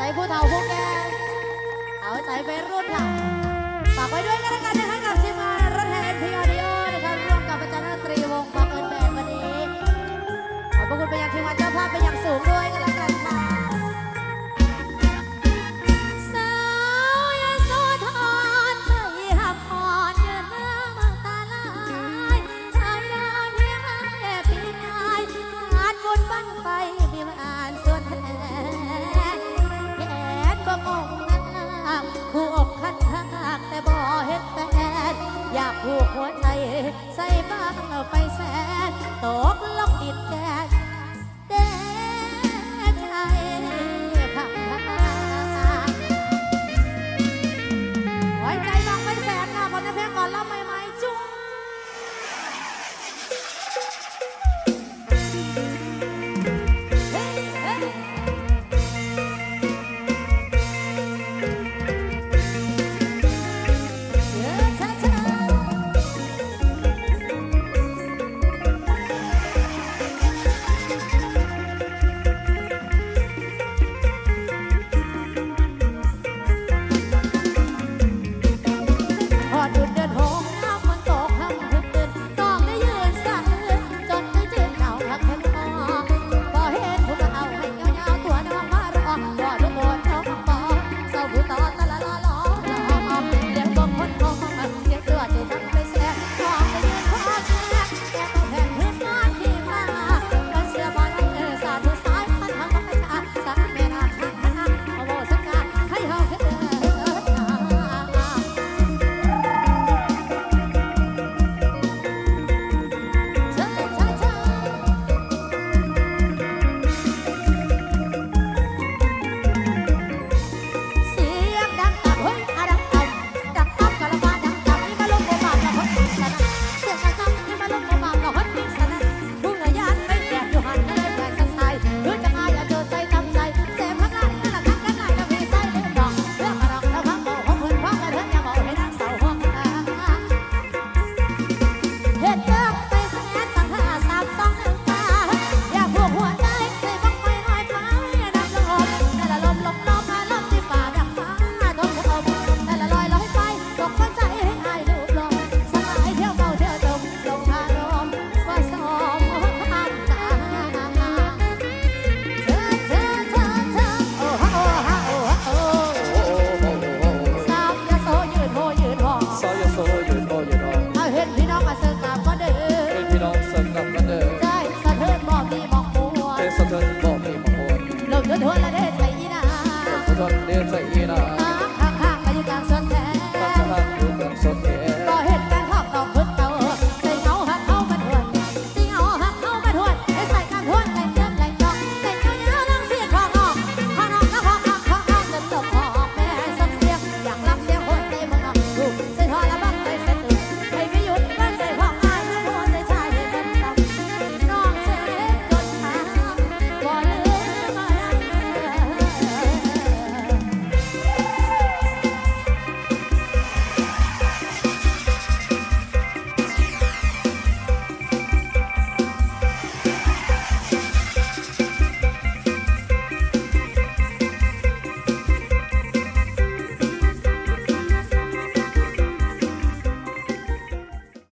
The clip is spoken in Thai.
ใจผู้เฒ่าผู้แก่เอาใจไปรุ่นหลังฝากไว้ด้วย เราไปแสน เดินใ啊